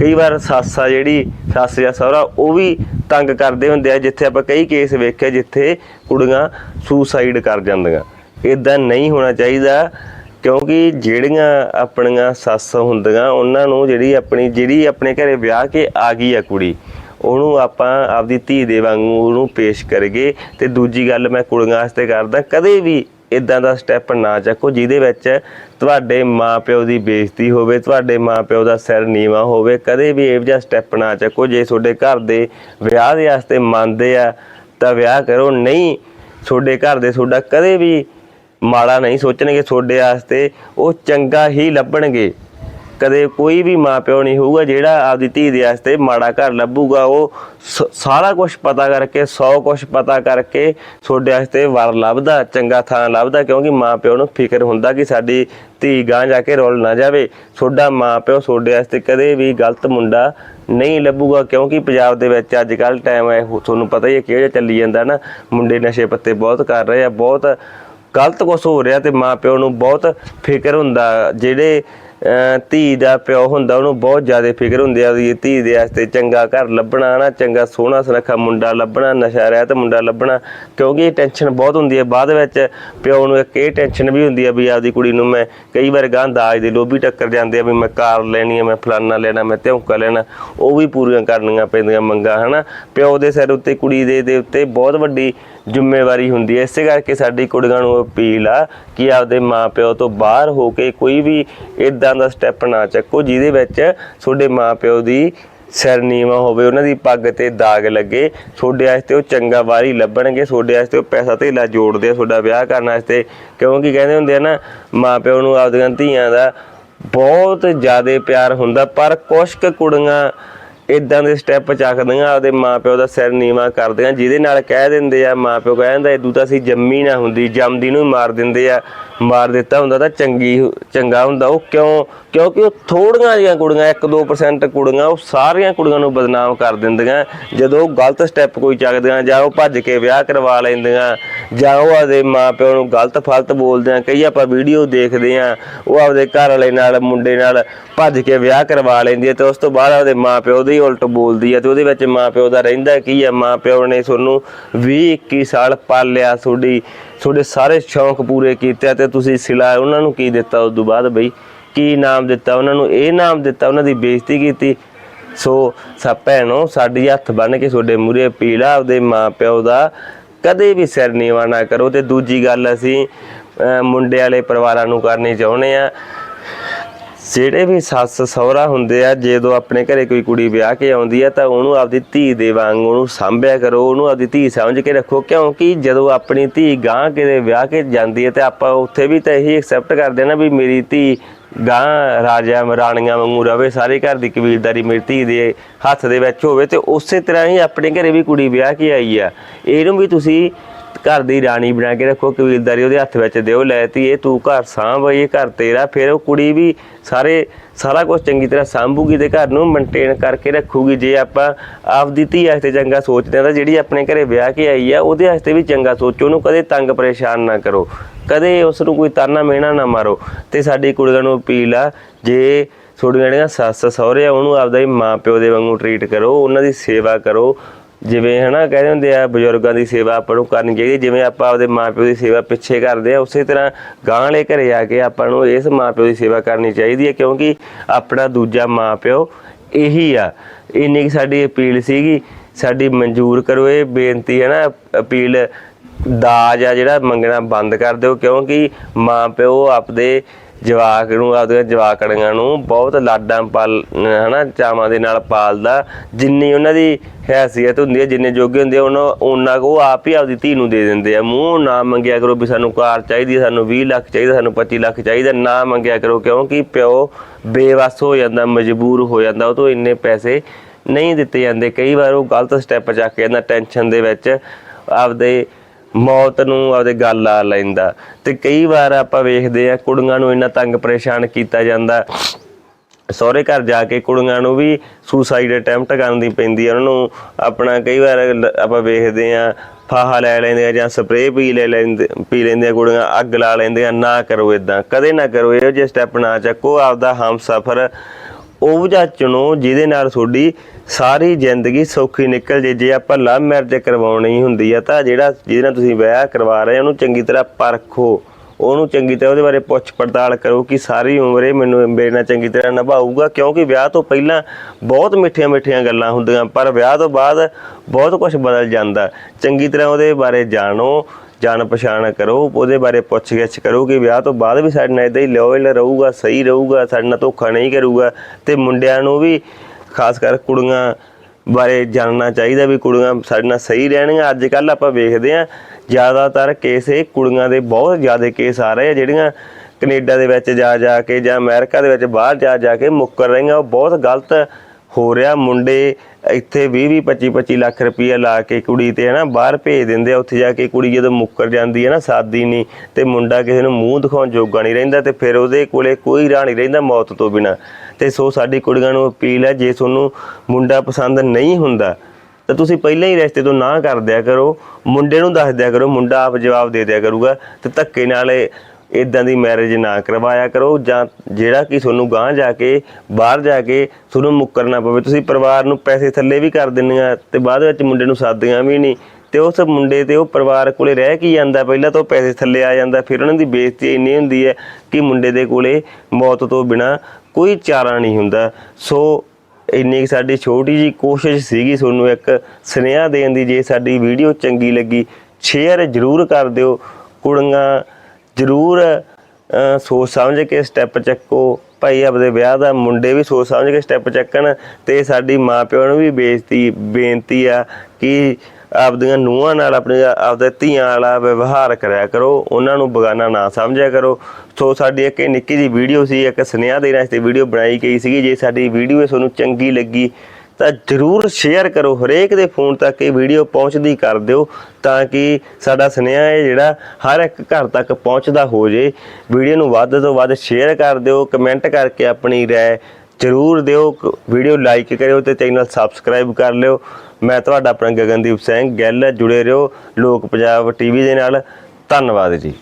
ਕਈ ਵਾਰ ਸੱਸ ਆ ਜਿਹੜੀ, ਸੱਸ ਜਾਂ ਸਹੁਰਾ, ਉਹ ਵੀ ਤੰਗ ਕਰਦੇ ਹੁੰਦੇ ਆ, ਜਿੱਥੇ ਆਪਾਂ ਕਈ ਕੇਸ ਵੇਖਿਆ ਜਿੱਥੇ ਕੁੜੀਆਂ ਸੁਸਾਈਡ ਕਰ ਜਾਂਦੀਆਂ। ਇਦਾਂ ਨਹੀਂ ਹੋਣਾ ਚਾਹੀਦਾ। ਕਿਉਂਕਿ ਜਿਹੜੀਆਂ ਆਪਣੀਆਂ ਸੱਸ ਹੁੰਦੀਆਂ, ਉਹਨਾਂ ਨੂੰ ਜਿਹੜੀ ਆਪਣੀ, ਜਿਹੜੀ ਆਪਣੇ ਘਰੇ ਵਿਆਹ ਕੇ ਆ ਗਈ ਆ ਕੁੜੀ, ਉਹਨੂੰ ਆਪਾਂ ਆਪਦੀ ਧੀ ਦੇ ਵਾਂਗੂ ਉਹਨੂੰ ਪੇਸ਼ ਕਰਗੇ ਤੇ ਦੂਜੀ ਗੱਲ ਮੈਂ ਕੁੜੀਆਂ ਵਾਸਤੇ ਕਰਦਾ, ਕਦੇ ਵੀ ਇਦਾਂ ਦਾ ਸਟੈਪ ਨਾ ਚੱਕੋ, ਜਿਹਦੇ ਵਿੱਚ ਤੁਹਾਡੇ ਮਾਪਿਓ ਦੀ ਬੇਇੱਜ਼ਤੀ ਹੋਵੇ, ਤੁਹਾਡੇ ਮਾਪਿਓ ਦਾ ਸਿਰ ਨੀਵਾ ਹੋਵੇ, ਕਦੇ ਵੀ ਇਹੋ ਜਿਹਾ ਸਟੈਪ ਨਾ ਚੱਕੋ, ਜੇ ਤੁਹਾਡੇ ਘਰ ਦੇ ਵਿਆਹ ਦੇ ਵਾਸਤੇ ਮੰਨਦੇ ਆ, ਤਾਂ ਵਿਆਹ ਕਰੋ, ਨਹੀਂ, ਤੁਹਾਡੇ ਘਰ ਦੇ ਤੁਹਾਡਾ ਕਦੇ ਵੀ ਮਾੜਾ ਨਹੀਂ ਸੋਚਣਗੇ ਤੁਹਾਡੇ ਵਾਸਤੇ, ਉਹ ਚੰਗਾ ਹੀ ਲੱਭਣਗੇ। ਕਦੇ ਕੋਈ ਵੀ ਮਾਪਿਓ ਨਹੀਂ ਹੋਊਗਾ ਜਿਹੜਾ ਆਪਦੀ ਧੀ ਦੇ ਵਾਸਤੇ ਮਾੜਾ ਘਰ ਲੱਭੂਗਾ। ਉਹ ਸਾਰਾ ਕੁਝ ਪਤਾ ਕਰਕੇ, ਸੌ ਕੁਝ ਪਤਾ ਕਰਕੇ ਤੁਹਾਡੇ ਵਾਸਤੇ ਵਰ ਲੱਭਦਾ, ਚੰਗਾ ਥਾਂ ਲੱਭਦਾ, ਕਿਉਂਕਿ ਮਾਪਿਓ ਨੂੰ ਫਿਕਰ ਹੁੰਦਾ ਕਿ ਸਾਡੀ ਧੀ ਗਾਂ ਜਾ ਕੇ ਰੋਲ ਨਾ ਜਾਵੇ। ਤੁਹਾਡਾ ਮਾਪਿਓ ਤੁਹਾਡੇ ਵਾਸਤੇ ਕਦੇ ਵੀ ਗਲਤ ਮੁੰਡਾ ਨਹੀਂ ਲੱਭੂਗਾ, ਕਿਉਂਕਿ ਪੰਜਾਬ ਦੇ ਵਿੱਚ ਅੱਜ ਕੱਲ ਟਾਈਮ ਹੈ, ਤੁਹਾਨੂੰ ਪਤਾ ਹੀ ਹੈ ਕਿਹੜਾ ਚੱਲੀ ਜਾਂਦਾ ਨਾ। ਮੁੰਡੇ ਨਸ਼ੇ ਪੱਤੇ ਬਹੁਤ ਕਰ ਰਹੇ ਆ, ਬਹੁਤ ਗਲਤ ਕੁਛ ਹੋ ਰਿਹਾ ਤੇ ਮਾਪਿਓ ਨੂੰ ਬਹੁਤ ਫਿਕਰ ਹੁੰਦਾ ਜਿਹੜੇ ਧੀ ਦਾ ਪਿਓ ਹੁੰਦਾ, ਉਹਨੂੰ ਬਹੁਤ ਜ਼ਿਆਦਾ ਫਿਕਰ ਹੁੰਦੀ ਆ ਵੀ ਧੀ ਦੇ ਵਾਸਤੇ ਚੰਗਾ ਘਰ ਲੱਭਣਾ ਨਾ, ਚੰਗਾ ਸੋਹਣਾ ਸੁਨੱਖਾ ਮੁੰਡਾ ਲੱਭਣਾ, ਨਸ਼ਾ ਰਹਿਤ ਮੁੰਡਾ ਲੱਭਣਾ, ਕਿਉਂਕਿ ਇਹ ਟੈਨਸ਼ਨ ਬਹੁਤ ਹੁੰਦੀ ਹੈ ਬਾਅਦ ਵਿੱਚ ਪਿਓ ਨੂੰ ਇੱਕ ਇਹ ਟੈਨਸ਼ਨ ਵੀ ਹੁੰਦੀ ਆ ਵੀ ਆਪਦੀ ਕੁੜੀ ਨੂੰ ਮੈਂ ਕਈ ਵਾਰ ਗਾਂ ਦਾਜ ਦੇ ਲੋਭੀ ਟੱਕਰ ਜਾਂਦੇ ਆ ਵੀ ਮੈਂ ਕਾਰ ਲੈਣੀ ਹੈ ਮੈਂ ਫਲਾਨਾ ਲੈਣਾ, ਮੈਂ ਧੌਂਕਾ ਲੈਣਾ, ਉਹ ਵੀ ਪੂਰੀਆਂ ਕਰਨੀਆਂ ਪੈਂਦੀਆਂ ਮੰਗਾਂ, ਹਨਾ? ਪਿਓ ਦੇ ਸਿਰ ਉੱਤੇ, ਕੁੜੀ ਦੇ ਦੇ ਉੱਤੇ ਬਹੁਤ ਵੱਡੀ ਜ਼ਿੰਮੇਵਾਰੀ ਹੁੰਦੀ ਹੈ ਇਸੇ ਕਰਕੇ ਸਾਡੀ ਕੁੜੀਆਂ ਨੂੰ ਅਪੀਲ ਆ ਕਿ ਆਪਦੇ ਮਾਪਿਓ ਤੋਂ ਬਾਹਰ ਹੋ ਕੇ ਕੋਈ ਵੀ ਇਦਾਂ ਦਾ ਸਟੈਪ ਨਾ ਚੱਕੋ, ਜਿਹਦੇ ਵਿੱਚ ਤੁਹਾਡੇ ਮਾਪਿਓ ਦੀ ਸਿਰ ਨੀਵਾ ਹੋਵੇ, ਉਹਨਾਂ ਦੀ ਪੱਗ ਤੇ ਦਾਗ ਲੱਗੇ, ਤੁਹਾਡੇ ਵਾਸਤੇ ਉਹ ਚੰਗਾ ਵਾਰੀ ਲੱਭਣਗੇ, ਤੁਹਾਡੇ ਵਾਸਤੇ ਉਹ ਪੈਸਾ ਧੇਲਾ ਜੋੜਦੇ ਆ ਤੁਹਾਡਾ ਵਿਆਹ ਕਰਨ ਵਾਸਤੇ। ਕਿਉਂਕਿ ਕਹਿੰਦੇ ਹੁੰਦੇ ਆ ਨਾ, ਮਾਪਿਓ ਨੂੰ ਆਪਦੀਆਂ ਧੀਆਂ ਦਾ ਬਹੁਤ ਜ਼ਿਆਦਾ ਪਿਆਰ ਹੁੰਦਾ, ਪਰ ਕੁਛ ਕੁ ਕੁੜੀਆਂ ਇਦਾਂ ਦੇ ਸਟੈਪ ਚੱਕਦੀਆਂ, ਆਪਦੇ ਮਾਪਿਓ ਦਾ ਸਿਰ ਨੀਵਾ ਕਰਦੀਆਂ, ਜਿਹਦੇ ਨਾਲ ਕਹਿ ਦਿੰਦੇ ਆ, ਮਾਪਿਓ ਕਹਿੰਦਾ ਇਦੂ ਤਾਂ ਅਸੀਂ ਜੰਮੀ ਨਾ ਹੁੰਦੀ, ਜੰਮਦੀ ਨੂੰ ਮਾਰ ਦਿੰਦੇ ਆ, ਮਾਰ ਦਿੱਤਾ ਹੁੰਦਾ ਤਾਂ ਚੰਗੀ ਚੰਗਾ ਹੁੰਦਾ। ਉਹ ਕਿਉਂ, ਕਿਉਂਕਿ ਉਹ ਥੋੜੀਆਂ ਜਿਹੀਆਂ ਕੁੜੀਆਂ 1-2% ਕੁੜੀਆਂ, ਉਹ ਸਾਰੀਆਂ ਕੁੜੀਆਂ ਨੂੰ ਬਦਨਾਮ ਕਰ ਦਿੰਦੀਆਂ। ਜਦੋਂ ਉਹ ਗਲਤ ਸਟੈਪ ਕੋਈ ਚੱਕਦੀਆਂ, ਜਾਂ ਉਹ ਭੱਜ ਕੇ ਵਿਆਹ ਕਰਵਾ ਲੈਂਦੀਆਂ, ਜਾਂ ਉਹ ਆਪਦੇ ਮਾਪਿਓ ਨੂੰ ਗਲਤ ਫਲਤ ਬੋਲਦੇ ਆ ਕਈ ਆਪਾਂ ਵੀਡੀਓ ਦੇਖਦੇ ਆ, ਉਹ ਆਪਦੇ ਘਰ ਵਾਲੇ ਨਾਲ, ਮੁੰਡੇ ਨਾਲ ਭੱਜ ਕੇ ਵਿਆਹ ਕਰਵਾ ਲੈਂਦੀ ਹੈ ਤੇ ਉਸ ਤੋਂ ਬਾਅਦ ਆਪਦੇ ਮਾਪਿਓ ਦੀ ਹੀ ਉਲਟ ਬੋਲਦੀ ਹੈ ਤੇ ਉਹਦੇ ਵਿੱਚ ਮਾਪਿਓ ਦਾ ਰਹਿੰਦਾ ਕੀ ਹੈ ਮਾਪਿਓ ਨੇ ਤੁਹਾਨੂੰ 20 21 ਸਾਲ ਪਾਲਿਆ, ਤੁਹਾਡੀ, ਤੁਹਾਡੇ ਸਾਰੇ ਸ਼ੌਂਕ ਪੂਰੇ ਕੀਤੇ ਤੇ ਤੁਸੀਂ ਸਿਲਾ, ਉਹਨਾਂ ਨੂੰ ਕੀ ਦਿੱਤਾ ਉਸ ਤੋਂ ਬਾਅਦ ਬਈ? ਕੀ ਨਾਮ ਦਿੱਤਾ ਉਹਨਾਂ ਨੂੰ? ਇਹ ਨਾਮ ਦਿੱਤਾ ਉਹਨਾਂ ਦੀ ਬੇਇੱਜ਼ਤੀ ਕੀਤੀ। ਸੋ ਸਾ ਭੈਣੋ, ਸਾਡੀ ਹੱਥ ਬੰਨ ਕੇ ਤੁਹਾਡੇ ਮੂਹਰੇ ਅਪੀਲ ਆ ਆਪਦੇ ਮਾਪਿਓ ਦਾ ਕਦੇ ਵੀ ਸਿਰ ਨੀਵਾ ਨਾ ਕਰੋ ਤੇ ਦੂਜੀ ਗੱਲ ਅਸੀਂ, ਅਹ ਮੁੰਡੇ ਵਾਲੇ ਪਰਿਵਾਰਾਂ ਨੂੰ ਕਰਨੀ ਚਾਹੁੰਦੇ ਆ। ਜਿਹੜੇ ਵੀ ਸੱਸ ਸਹੁਰਾ ਹੁੰਦੇ ਆ, ਜਦੋਂ ਆਪਣੇ ਘਰੇ ਕੋਈ ਕੁੜੀ ਵਿਆਹ ਕੇ ਆਉਂਦੀ ਆ, ਤਾਂ ਉਹਨੂੰ ਆਪਦੀ ਧੀ ਦੇ ਵਾਂਗ ਉਹਨੂੰ ਸਾਂਭਿਆ ਕਰੋ, ਉਹਨੂੰ ਆਪਦੀ ਧੀ ਸਮਝ ਕੇ ਰੱਖੋ, ਕਿਉਂਕਿ ਜਦੋਂ ਆਪਣੀ ਧੀ ਗਾਂ ਕਿਤੇ ਵਿਆਹ ਕੇ ਜਾਂਦੀ ਹੈ ਤੇ ਆਪਾਂ ਉੱਥੇ ਵੀ ਤਾਂ ਇਹੀ ਐਕਸੈਪਟ ਕਰਦੇ ਆ ਨਾ ਵੀ ਮੇਰੀ ਧੀ ਗਾਂ ਰਾਜਾ ਰਾਣੀਆਂ ਵਾਂਗੂ ਰਵੇ, ਸਾਰੇ ਘਰ ਦੀ ਕਬੀਲਦਾਰੀ ਮੇਰੀ ਧੀ ਦੇ ਹੱਥ ਦੇ ਵਿੱਚ ਹੋਵੇ, ਤੇ ਉਸੇ ਤਰ੍ਹਾਂ ਹੀ ਆਪਣੇ ਘਰੇ ਵੀ ਕੁੜੀ ਵਿਆਹ ਕੇ ਆਈ ਆ। ਇਹਨੂੰ ਵੀ ਤੁਸੀਂ ਘਰ ਦੀ ਰਾਣੀ ਬਣਾ ਕੇ ਰੱਖੋ, ਕਬੀਲਦਾਰੀ ਉਹਦੇ ਹੱਥ ਵਿੱਚ ਦਿਓ, ਲੈ ਇਹ ਤੂੰ ਘਰ ਸਾਂਭ, ਇਹ ਘਰ ਤੇਰਾ, ਫਿਰ ਉਹ ਕੁੜੀ ਵੀ ਸਾਰੇ, ਸਾਰਾ ਕੁਝ ਚੰਗੀ ਤਰ੍ਹਾਂ ਸਾਂਭੂਗੀ ਤੇ ਘਰ ਨੂੰ ਮੇਨਟੇਨ ਕਰਕੇ ਰੱਖੂਗੀ। ਜੇ ਆਪਾਂ ਆਪਦੀ ਧੀ ਵਾਸਤੇ ਚੰਗਾ ਸੋਚਦੇ ਆ ਤਾਂ ਜਿਹੜੀ ਆਪਣੇ ਘਰੇ ਵਿਆਹ ਕੇ ਆਈ ਆ, ਉਹਦੇ ਵਾਸਤੇ ਵੀ ਚੰਗਾ ਸੋਚੋ, ਉਹਨੂੰ ਕਦੇ ਤੰਗ ਪਰੇਸ਼ਾਨ ਨਾ ਕਰੋ। ਕਦੇ ਉਸ ਨੂੰ ਕੋਈ ਤਾਨਾ ਮਿਹਣਾ ਨਾ ਮਾਰੋ। ਤੇ ਸਾਡੀ ਕੁੜੀਆਂ ਨੂੰ ਅਪੀਲ ਆ, ਜੇ ਤੁਹਾਡੀਆਂ ਜਿਹੜੀਆਂ ਸੱਸ ਸਹੁਰੇ ਆ, ਉਹਨੂੰ ਆਪਦਾ ਹੀ ਮਾਂ ਪਿਓ ਦੇ ਵਾਂਗੂ ਟਰੀਟ ਕਰੋ, ਉਹਨਾਂ ਦੀ ਸੇਵਾ ਕਰੋ ਜਿਵੇਂ ਹਨਾ ਕਹਿੰਦੇ ਹੁੰਦੇ ਆ, ਬਜ਼ੁਰਗਾਂ ਦੀ ਸੇਵਾ ਆਪਾਂ ਨੂੰ ਕਰਨੀ ਚਾਹੀਦੀ, ਜਿਵੇਂ ਆਪਾਂ ਆਪਦੇ ਮਾਪਿਓ ਦੀ ਸੇਵਾ ਪਿੱਛੇ ਕਰਦੇ ਆ, ਉਸੇ ਤਰ੍ਹਾਂ ਗਾਂ ਵਾਲੇ ਘਰੇ ਆ ਕੇ ਆਪਾਂ ਨੂੰ ਇਸ ਮਾਪਿਓ ਦੀ ਸੇਵਾ ਕਰਨੀ ਚਾਹੀਦੀ ਹੈ, ਕਿਉਂਕਿ ਆਪਣਾ ਦੂਜਾ ਮਾਪਿਓ ਇਹੀ ਆ। ਇੰਨੀ ਕੁ ਸਾਡੀ ਅਪੀਲ ਸੀਗੀ, ਸਾਡੀ ਮਨਜ਼ੂਰ ਕਰੋ ਇਹ ਬੇਨਤੀ ਹੈ ਨਾ ਅਪੀਲ ਦਾਜ ਆ ਜਿਹੜਾ ਮੰਗਣਾ ਬੰਦ ਕਰ ਦਿਓ, ਕਿਉਂਕਿ ਮਾਪਿਓ ਆਪਦੇ ਜਵਾਕ ਨੂੰ, ਆਪਦੀਆਂ ਜਵਾਕੜੀਆਂ ਨੂੰ ਬਹੁਤ ਲਾਡਾਂ ਪਾਲ, ਹਨਾ, ਚਾਵਾਂ ਦੇ ਨਾਲ ਪਾਲਦਾ। ਜਿੰਨੀ ਉਹਨਾਂ ਦੀ ਹੈਸੀਅਤ ਹੁੰਦੀ ਹੈ, ਜਿੰਨੇ ਜੋਗੇ ਹੁੰਦੇ ਆ, ਉਹਨਾਂ ਉਹਨਾਂ ਕੋ ਉਹ ਆਪ ਹੀ ਆਪਦੀ ਧੀ ਨੂੰ ਦੇ ਦਿੰਦੇ ਆ। ਮੂੰਹ ਨਾ ਮੰਗਿਆ ਕਰੋ ਵੀ ਸਾਨੂੰ ਕਾਰ ਚਾਹੀਦੀ ਸਾਨੂੰ 20 ਲੱਖ ਚਾਹੀਦਾ, ਸਾਨੂੰ 25 ਲੱਖ ਚਾਹੀਦਾ, ਨਾ ਮੰਗਿਆ ਕਰੋ, ਕਿਉਂਕਿ ਪਿਓ ਬੇਵਸ ਹੋ ਜਾਂਦਾ, ਮਜਬੂਰ ਹੋ ਜਾਂਦਾ, ਉਹ ਤੋਂ ਇੰਨੇ ਪੈਸੇ ਨਹੀਂ ਦਿੱਤੇ ਜਾਂਦੇ। ਕਈ ਵਾਰ ਉਹ ਗਲਤ ਸਟੈਪ ਚੱਕ ਜਾਂਦਾ ਟੈਨਸ਼ਨ ਦੇ ਵਿੱਚ, ਆਪਦੇ ਮੌਤ ਨੂੰ ਆਪਦੇ ਗੱਲ ਆ ਲੈਂਦਾ। ਤੇ ਕਈ ਵਾਰ ਆਪਾਂ ਵੇਖਦੇ ਆ, ਕੁੜੀਆਂ ਨੂੰ ਇੰਨਾ ਤੰਗ ਪਰੇਸ਼ਾਨ ਕੀਤਾ ਜਾਂਦਾ। ਸਹੁਰੇ ਘਰ ਜਾ ਕੇ ਕੁੜੀਆਂ ਨੂੰ ਵੀ ਸੁਸਾਈਡ ਅਟੈਂਪਟ ਕਰਨ ਦੀ ਪੈਂਦੀ ਆ। ਉਹਨਾਂ ਨੂੰ ਆਪਣਾ ਕਈ ਵਾਰ ਆਪਾਂ ਵੇਖਦੇ ਆ, ਫਾਹਾ ਲੈ ਲੈਂਦੇ ਆ ਜਾਂ ਸਪਰੇਅ ਪੀ ਲੈ ਲੈਂਦੇ, ਪੀ ਲੈਂਦੇ ਆ ਕੁੜੀਆਂ, ਅੱਗ ਲਾ ਲੈਂਦੇ ਆ। ਨਾ ਕਰੋ ਇਦਾਂ ਕਦੇ ਨਾ ਕਰੋ, ਇਹੋ ਜਿਹੇ ਸਟੈਪ ਨਾ ਚੱਕੋ, ਆਪਦਾ ਹਮਸਫਰ ਉਹ ਜਿਹਾ ਚੁਣੋ, ਜਿਹਦੇ ਨਾਲ ਤੁਹਾਡੀ ਸਾਰੀ ਜ਼ਿੰਦਗੀ ਸੌਖੀ ਨਿਕਲ ਜੇ ਜੇ ਆਪਾਂ ਲਵ ਮੈਰਿਜ ਕਰਵਾਉਣੀ ਹੁੰਦੀ ਆ, ਤਾਂ ਜਿਹੜਾ ਜਿਹਦੇ ਨਾਲ ਤੁਸੀਂ ਵਿਆਹ ਕਰਵਾ ਰਹੇ ਉਹਨੂੰ ਚੰਗੀ ਤਰ੍ਹਾਂ ਪਰਖੋ। ਉਹਨੂੰ ਚੰਗੀ ਤਰ੍ਹਾਂ ਉਹਦੇ ਬਾਰੇ ਪੁੱਛ ਪੜਤਾਲ ਕਰੋ ਕਿ ਸਾਰੀ ਉਮਰ ਇਹ ਮੈਨੂੰ ਮੇਰੇ ਨਾਲ ਚੰਗੀ ਤਰ੍ਹਾਂ ਨਿਭਾਊਗਾ, ਕਿਉਂਕਿ ਵਿਆਹ ਤੋਂ ਪਹਿਲਾਂ ਬਹੁਤ ਮਿੱਠੀਆਂ ਮਿੱਠੀਆਂ ਗੱਲਾਂ ਹੁੰਦੀਆਂ, ਪਰ ਵਿਆਹ ਤੋਂ ਬਾਅਦ ਬਹੁਤ ਕੁਝ ਬਦਲ ਜਾਂਦਾ। ਚੰਗੀ ਤਰ੍ਹਾਂ ਉਹਦੇ ਬਾਰੇ ਜਾਣੋ, ਜਾਣ ਪਛਾਣ ਕਰੋ, ਉਹਦੇ ਬਾਰੇ ਪੁੱਛ ਗਿੱਛ ਕਰੋ ਕਿ ਵਿਆਹ ਤੋਂ ਬਾਅਦ ਵੀ ਸਾਡੇ ਨਾਲ ਇਦਾਂ ਹੀ ਲੋਇਲ ਰਹੂਗਾ, ਸਹੀ ਰਹੂਗਾ, ਸਾਡੇ ਨਾਲ ਧੋਖਾ ਨਹੀਂ ਕਰੂਗਾ। ਤੇ ਮੁੰਡਿਆਂ ਨੂੰ ਵੀ ਖਾਸ ਕਰ ਕੁੜੀਆਂ ਬਾਰੇ ਜਾਣਨਾ ਚਾਹੀਦਾ ਵੀ ਕੁੜੀਆਂ ਸਾਡੇ ਨਾਲ ਸਹੀ ਰਹਿਣਗੀਆਂ। ਅੱਜ ਕੱਲ ਆਪਾਂ ਵੇਖਦੇ ਆ ਜ਼ਿਆਦਾਤਰ ਕੇਸ ਇਹ ਕੁੜੀਆਂ ਦੇ ਬਹੁਤ ਜ਼ਿਆਦਾ ਕੇਸ ਆ ਰਹੇ ਆ, ਜਿਹੜੀਆਂ ਕੈਨੇਡਾ ਦੇ ਵਿੱਚ ਜਾ ਜਾ ਕੇ ਜਾਂ ਅਮਰੀਕਾ ਦੇ ਵਿੱਚ ਬਾਹਰ ਜਾ ਜਾ ਕੇ ਮੁੱਕਰ ਰਹੀਆਂ। ਉਹ ਬਹੁਤ ਗਲਤ ਹੋ ਰਿਹਾ। ਮੁੰਡੇ ਇੱਥੇ 20 20 25 25 ਲੱਖ ਰੁਪਈਆ ਲਾ ਕੇ ਕੁੜੀ ਤੇ ਹਨਾ ਬਾਹਰ ਭੇਜ ਦਿੰਦੇ ਆ, ਉੱਥੇ ਜਾ ਕੇ ਕੁੜੀ ਜਦੋਂ ਮੁੱਕਰ ਜਾਂਦੀ ਹੈ ਨਾ, ਸਾਦੀ ਨਹੀਂ ਤੇ ਮੁੰਡਾ ਕਿਸੇ ਨੂੰ ਮੂੰਹ ਦਿਖਾਉਣ ਜੋਗਾ ਨਹੀਂ ਰਹਿੰਦਾ ਤੇ ਫਿਰ ਉਹਦੇ ਕੋਲੇ ਕੋਈ ਰਾਹ ਨਹੀਂ ਰਹਿੰਦਾ ਮੌਤ ਤੋਂ ਬਿਨਾ। ਤੇ ਸੋ ਸਾਡੀ ਕੁੜੀਆਂ ਨੂੰ ਅਪੀਲ ਹੈ, ਜੇ ਤੁਹਾਨੂੰ ਮੁੰਡਾ ਪਸੰਦ ਨਹੀਂ ਹੁੰਦਾ, ਤਾਂ ਤੁਸੀਂ ਪਹਿਲਾਂ ਹੀ ਰਿਸ਼ਤੇ ਤੋਂ ਨਾ ਕਰ ਦਿਆ ਕਰੋ, ਮੁੰਡੇ ਨੂੰ ਦੱਸ ਦਿਆ ਕਰੋ, ਮੁੰਡਾ ਆਪ ਜਵਾਬ ਦੇ ਦਿਆ ਕਰੂਗਾ ਤੇ ਧੱਕੇ ਨਾਲ ਇਦਾਂ ਦੀ ਮੈਰਿਜ ਨਾ ਕਰਵਾਇਆ ਕਰੋ ਜਾਂ ਜਿਹੜਾ ਕਿ ਤੁਹਾਨੂੰ ਗਾਂਹ ਜਾ ਕੇ, ਬਾਹਰ ਜਾ ਕੇ ਤੁਹਾਨੂੰ ਮੁੱਕਰਨਾ ਪਵੇ। ਤੁਸੀਂ ਪਰਿਵਾਰ ਨੂੰ ਪੈਸੇ ਥੱਲੇ ਵੀ ਕਰ ਦਿੰਦੀਆਂ ਤੇ ਬਾਅਦ ਵਿੱਚ ਮੁੰਡੇ ਨੂੰ ਸਾਦੀਆਂ ਵੀ ਨਹੀਂ। ਤੇ ਉਸ ਮੁੰਡੇ ਤੇ ਉਹ ਪਰਿਵਾਰ ਕੋਲੇ ਰਹਿ ਕੀ ਜਾਂਦਾ? ਪਹਿਲਾਂ ਤਾਂ ਉਹ ਪੈਸੇ ਥੱਲੇ ਆ ਜਾਂਦਾ, ਫਿਰ ਉਹਨਾਂ ਦੀ ਬੇਇੱਜ਼ਤੀ ਇੰਨੀ ਹੁੰਦੀ ਹੈ ਕਿ ਮੁੰਡੇ ਦੇ ਕੋਲੇ ਮੌਤ ਤੋਂ ਬਿਨਾ ਕੋਈ ਚਾਰਾ ਨਹੀਂ ਹੁੰਦਾ। ਸੋ ਇੰਨੀ ਕੁ ਸਾਡੀ ਛੋਟੀ ਜੀ ਕੋਸ਼ਿਸ਼ ਸੀਗੀ ਤੁਹਾਨੂੰ ਇੱਕ ਸੁਨੇਹਾ ਦੇਣ ਦੀ। ਜੇ ਸਾਡੀ ਵੀਡੀਓ ਚੰਗੀ ਲੱਗੀ, ਸ਼ੇਅਰ ਜ਼ਰੂਰ ਕਰ ਦਿਓ। ਕੁੜੀਆਂ ਜ਼ਰੂਰ ਸੋਚ ਸਮਝ ਕੇ ਸਟੈਪ ਚੱਕੋ। ਭਾਈ, ਆਪਦੇ ਵਿਆਹ ਦਾ ਮੁੰਡੇ ਵੀ ਸੋਚ ਸਮਝ ਕੇ ਸਟੈਪ ਚੱਕਣ ਤੇ ਸਾਡੀ ਮਾਪਿਆਂ ਨੂੰ ਵੀ ਬੇਇੱਜ਼ਤੀ, ਬੇਨਤੀ ਆ ਕਿ ਆਪਦੀਆਂ ਨੂੰਹਾਂ ਨਾਲ ਆਪਣੇ ਆਪਦੇ ਧੀਆਂ ਵਾਲਾ ਵਿਵਹਾਰ ਕਰਿਆ ਕਰੋ। ਉਹਨਾਂ ਨੂੰ ਬਗਾਨਾ ਨਾ ਸਮਝਿਆ ਕਰੋ। ਸੋ, ਸਾਡੀ ਇੱਕ ਨਿੱਕੀ ਜੀ ਵੀਡੀਓ ਸੀ, ਇੱਕ ਸੁਨੇਹਾ ਦੇਣ ਵਾਸਤੇ ਵੀਡੀਓ ਬਣਾਈ ਗਈ ਸੀਗੀ। ਜੇ ਸਾਡੀ ਵੀਡੀਓ ਤੁਹਾਨੂੰ ਚੰਗੀ ਲੱਗੀ ਤਾਂ ਜਰੂਰ ਸ਼ੇਅਰ ਕਰੋ ਹਰੇਕ ਦੇ ਫੋਨ ਤੱਕ ਇਹ ਵੀਡੀਓ ਪਹੁੰਚਦੀ ਕਰ ਦਿਓ ਤਾਂ ਕਿ ਸਾਡਾ ਸੁਨੇਹਾ ਹੈ ਜਿਹੜਾ ਹਰ ਇੱਕ ਘਰ ਤੱਕ ਪਹੁੰਚਦਾ ਹੋ ਜੇ। ਵੀਡੀਓ ਨੂੰ ਵੱਧ ਤੋਂ ਵੱਧ ਸ਼ੇਅਰ ਕਰ ਦਿਓ ਕਮੈਂਟ ਕਰਕੇ ਆਪਣੀ ਰਾਏ ਜਰੂਰ ਦਿਓ ਵੀਡੀਓ ਲਾਈਕ ਕਰਿਓ ਤੇ ਚੈਨਲ ਸਬਸਕ੍ਰਾਈਬ ਕਰ ਲਿਓ। ਮੈਂ ਤੁਹਾਡਾ ਆਪਣਾ ਗਗਨਦੀਪ ਸਿੰਘ, ਗਿੱਲ, ਜੁੜੇ ਰਹੋ ਲੋਕ ਪੰਜਾਬ ਟੀਵੀ ਦੇ ਨਾਲ। ਧੰਨਵਾਦ ਜੀ।